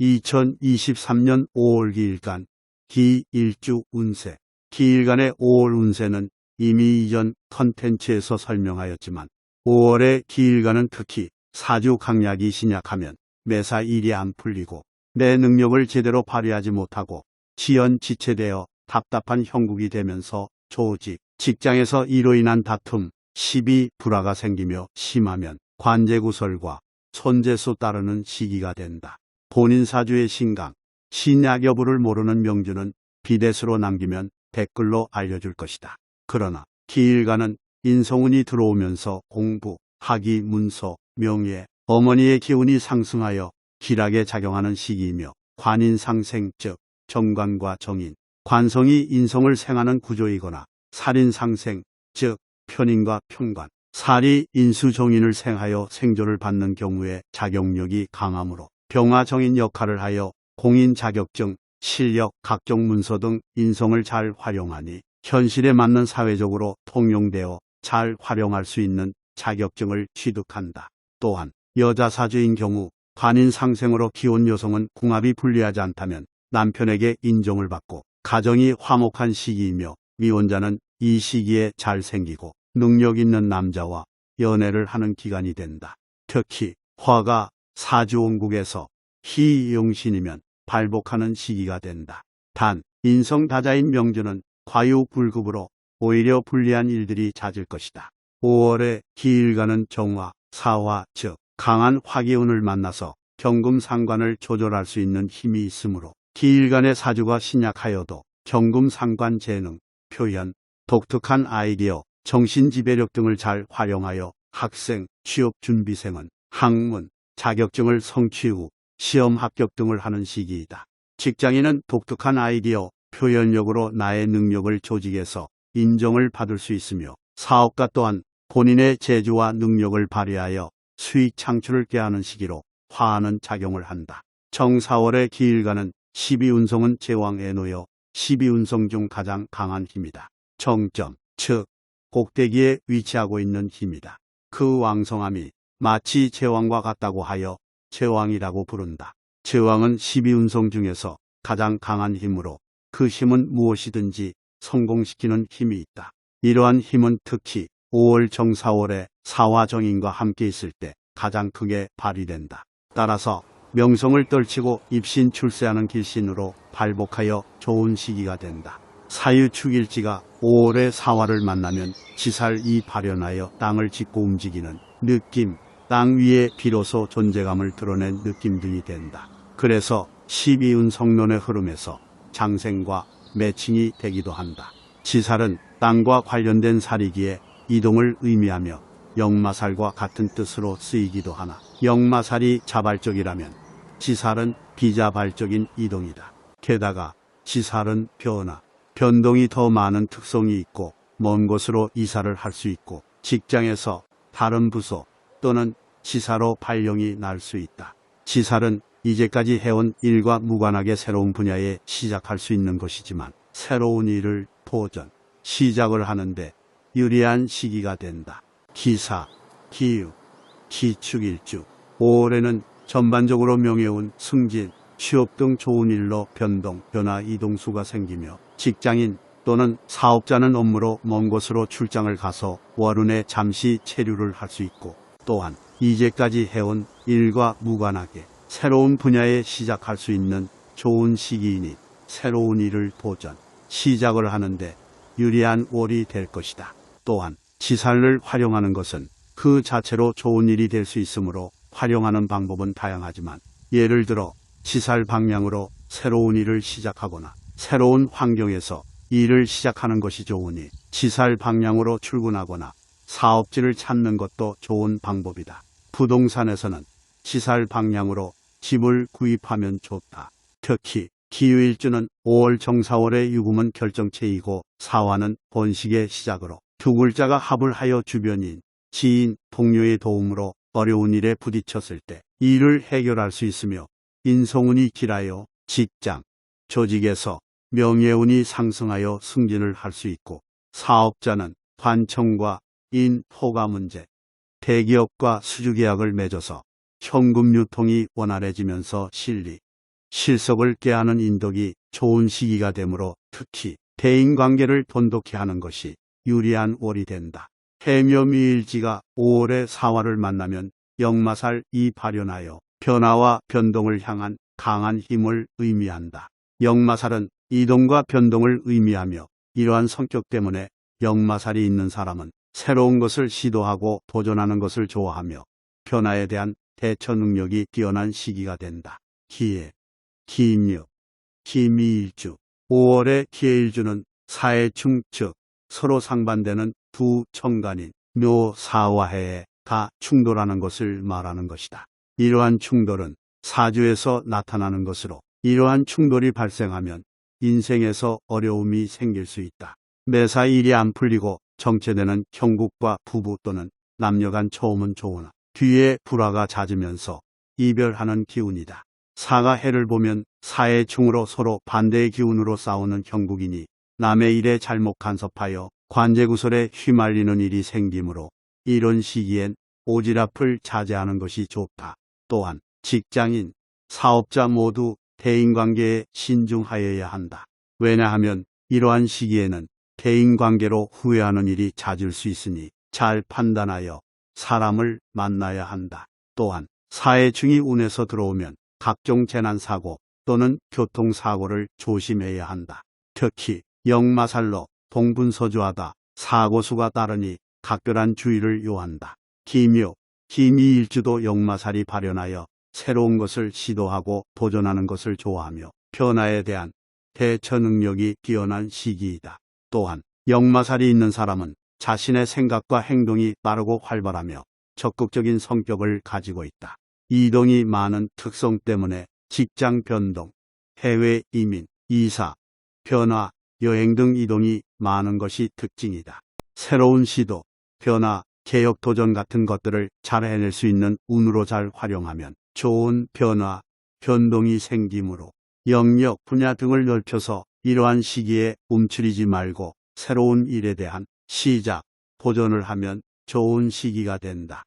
2023년 5월 기일간 기일주 운세 기일간의 5월 운세는 이미 이전 컨텐츠에서 설명하였지만 5월의 기일간은 특히 사주 강약이 신약하면 매사 일이 안 풀리고 내 능력을 제대로 발휘하지 못하고 지연지체되어 답답한 형국이 되면서 조직, 직장에서 이로 인한 다툼, 시비, 불화가 생기며 심하면 관제구설과 손재수 따르는 시기가 된다. 본인 사주의 신강, 신약 여부를 모르는 명주는 비대수로 남기면 댓글로 알려줄 것이다. 그러나 기일가는 인성운이 들어오면서 공부, 학위, 문서, 명예, 어머니의 기운이 상승하여 길하게 작용하는 시기이며 관인상생 즉 정관과 정인, 관성이 인성을 생하는 구조이거나 살인상생 즉 편인과 편관, 살이 인수정인을 생하여 생존을 받는 경우에 작용력이 강하므로 병화정인 역할을 하여 공인 자격증, 실력, 각종 문서 등 인성을 잘 활용하니 현실에 맞는 사회적으로 통용되어 잘 활용할 수 있는 자격증을 취득한다. 또한 여자 사주인 경우 관인 상생으로 기혼 여성은 궁합이 불리하지 않다면 남편에게 인정을 받고 가정이 화목한 시기이며 미혼자는 이 시기에 잘 생기고 능력 있는 남자와 연애를 하는 기간이 된다. 특히 화가 사주원국에서 희용신이면 발복하는 시기가 된다. 단 인성다자인 명주는 과유불급으로 오히려 불리한 일들이 잦을 것이다. 5월에 기일가는 정화, 사화 즉 강한 화기운을 만나서 경금상관을 조절할 수 있는 힘이 있으므로 기일간의 사주가 신약하여도 경금상관 재능, 표현, 독특한 아이디어, 정신지배력 등을 잘 활용하여 학생, 취업준비생은 학문, 자격증을 성취 후 시험 합격 등을 하는 시기이다. 직장인은 독특한 아이디어, 표현력으로 나의 능력을 조직해서 인정을 받을 수 있으며 사업가 또한 본인의 재주와 능력을 발휘하여 수익 창출을 꾀하는 시기로 화하는 작용을 한다. 정사월의 기일가는 12운성은 제왕에 놓여 12운성 중 가장 강한 힘이다. 정점, 즉 꼭대기에 위치하고 있는 힘이다. 그 왕성함이 마치 제왕과 같다고 하여 제왕이라고 부른다. 제왕은 12운성 중에서 가장 강한 힘으로 그 힘은 무엇이든지 성공시키는 힘이 있다. 이러한 힘은 특히 5월 정사월에 사화정인과 함께 있을 때 가장 크게 발휘된다. 따라서 명성을 떨치고 입신 출세하는 길신으로 발복하여 좋은 시기가 된다. 사유축일지가 5월에 사화를 만나면 지살 이 발현하여 땅을 짚고 움직이는 느낌, 땅 위에 비로소 존재감을 드러낸 느낌 등이 된다. 그래서 12운 성론의 흐름에서 장생과 매칭이 되기도 한다. 지살은 땅과 관련된 살이기에 이동을 의미하며 역마살과 같은 뜻으로 쓰이기도 하나 역마살이 자발적이라면 지살은 비자발적인 이동이다. 게다가 지살은 변화, 변동이 더 많은 특성이 있고 먼 곳으로 이사를 할 수 있고 직장에서 다른 부서 또는 지사로 발령이 날 수 있다. 지살은 이제까지 해온 일과 무관하게 새로운 분야에 시작할 수 있는 것이지만 새로운 일을 도전, 시작을 하는데 유리한 시기가 된다. 기사, 기유, 기축일주. 5월에는 전반적으로 명예운, 승진, 취업 등 좋은 일로 변동, 변화, 이동수가 생기며 직장인 또는 사업자는 업무로 먼 곳으로 출장을 가서 월운에 잠시 체류를 할 수 있고 또한 이제까지 해온 일과 무관하게 새로운 분야에 시작할 수 있는 좋은 시기이니 새로운 일을 도전, 시작을 하는데 유리한 월이 될 것이다. 또한 지살을 활용하는 것은 그 자체로 좋은 일이 될 수 있으므로 활용하는 방법은 다양하지만 예를 들어 지살 방향으로 새로운 일을 시작하거나 새로운 환경에서 일을 시작하는 것이 좋으니 지살 방향으로 출근하거나 사업지를 찾는 것도 좋은 방법이다. 부동산에서는 지살 방향으로 집을 구입하면 좋다. 특히 기유일주는 5월 정사월의 유금은 결정체이고 사화는 번식의 시작으로 두 글자가 합을 하여 주변인, 지인, 동료의 도움으로 어려운 일에 부딪혔을 때 일을 해결할 수 있으며 인성운이 길하여 직장, 조직에서 명예운이 상승하여 승진을 할 수 있고 사업자는 관청과 인, 포가 문제, 대기업과 수주계약을 맺어서 현금 유통이 원활해지면서 실리, 실속을 깨하는 인덕이 좋은 시기가 되므로 특히 대인관계를 돈독히 하는 것이 유리한 월이 된다. 해묘미일지가 5월에 사화를 만나면 역마살 이 발현하여 변화와 변동을 향한 강한 힘을 의미한다. 역마살은 이동과 변동을 의미하며 이러한 성격 때문에 역마살이 있는 사람은 새로운 것을 시도하고 도전하는 것을 좋아하며 변화에 대한 대처 능력이 뛰어난 시기가 된다. 기해, 기묘, 기미일주 5월의 기해일주는 사해충 즉 서로 상반되는 두 청간인 묘, 사화해에 다 충돌하는 것을 말하는 것이다. 이러한 충돌은 사주에서 나타나는 것으로 이러한 충돌이 발생하면 인생에서 어려움이 생길 수 있다. 매사 일이 안 풀리고 정체되는 형국과 부부 또는 남녀 간 처음은 좋으나 뒤에 불화가 잦으면서 이별하는 기운이다. 사가 해를 보면 사의 충으로 서로 반대의 기운으로 싸우는 형국이니 남의 일에 잘못 간섭하여 관제구설에 휘말리는 일이 생기므로 이런 시기엔 오지랖을 자제하는 것이 좋다. 또한 직장인, 사업자 모두 대인관계에 신중하여야 한다. 왜냐하면 이러한 시기에는 대인관계로 후회하는 일이 잦을 수 있으니 잘 판단하여 사람을 만나야 한다. 또한 사회중이 운에서 들어오면 각종 재난사고 또는 교통사고를 조심해야 한다. 특히 역마살로 동분서주하다 사고수가 따르니 각별한 주의를 요한다. 기묘, 기미일주도 역마살이 발현하여 새로운 것을 시도하고 도전하는 것을 좋아하며 변화에 대한 대처 능력이 뛰어난 시기이다. 또한 역마살이 있는 사람은 자신의 생각과 행동이 빠르고 활발하며 적극적인 성격을 가지고 있다. 이동이 많은 특성 때문에 직장 변동, 해외 이민, 이사, 변화, 여행 등 이동이 많은 것이 특징이다. 새로운 시도, 변화, 개혁 도전 같은 것들을 잘 해낼 수 있는 운으로 잘 활용하면 좋은 변화, 변동이 생기므로 영역, 분야 등을 넓혀서 이러한 시기에 움츠리지 말고 새로운 일에 대한 시작, 도전을 하면 좋은 시기가 된다.